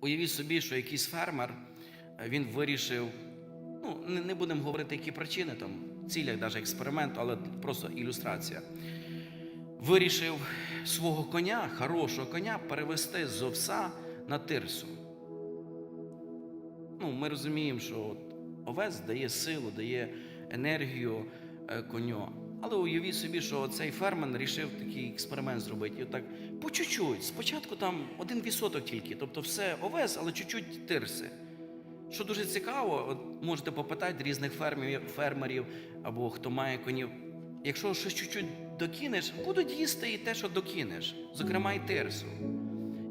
уявіть собі, що якийсь фермер е, він вирішив, ну не, будемо говорити, які причини там, в цілях навіть експерименту, але просто ілюстрація. Вирішив свого коня, хорошого коня, перевести з овса на тирсу. Ну, ми розуміємо, що овець дає силу, дає енергію е, коню. Але уявіть собі, що цей фермер рішив такий експеримент зробити. І отак по чуть-чуть. Спочатку там один відсоток тільки, тобто все овес, але чуть-чуть тирси. Що дуже цікаво, от можете попитати різних фермерів, фермерів або хто має конів. Якщо щось чуть-чуть докинеш, будуть їсти і те, що докинеш, зокрема і тирсу.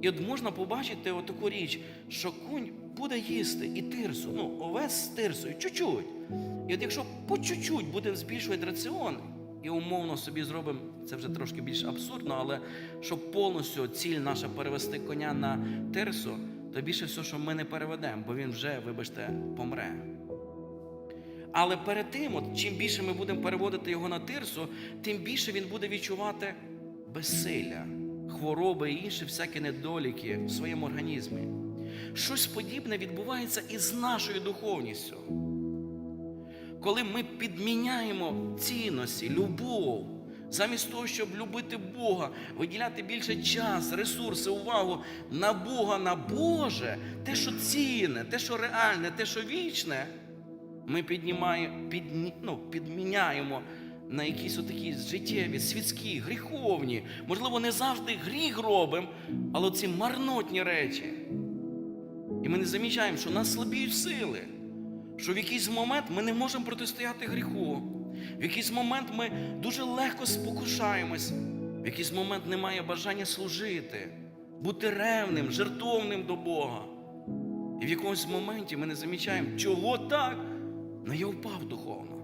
І от можна побачити отаку річ, що кунь буде їсти і тирсу, ну, овес з тирсою, чуть-чуть. І от якщо по чуть-чуть буде збільшувати раціон, і умовно собі зробимо, це вже трошки більш абсурдно, але щоб повністю ціль наша перевести коня на тирсу, то більше все, що ми не переведемо, бо він вже, вибачте, помре. Але перед тим, от, чим більше ми будемо переводити його на тирсу, тим більше він буде відчувати безсилля, хвороби і інші всякі недоліки в своєму організмі. Щось подібне відбувається і з нашою духовністю. Коли ми підміняємо цінності, любов, замість того, щоб любити Бога, виділяти більше час, ресурси, увагу на Бога, на Боже, те, що цінне, те, що реальне, те, що вічне, ми піднімаємо, підні, ну, підміняємо на якісь отакі життєві, світські, гріховні. Можливо, не завжди гріх робимо, але ці марнотні речі. І ми не замічаємо, що нас слабіють сили, що в якийсь момент ми не можемо протистояти гріху. В якийсь момент ми дуже легко спокушаємось, в якийсь момент немає бажання служити, бути ревним, жертовним до Бога. І в якомусь моменті ми не замічаємо, чого так? Ну я впав духовно.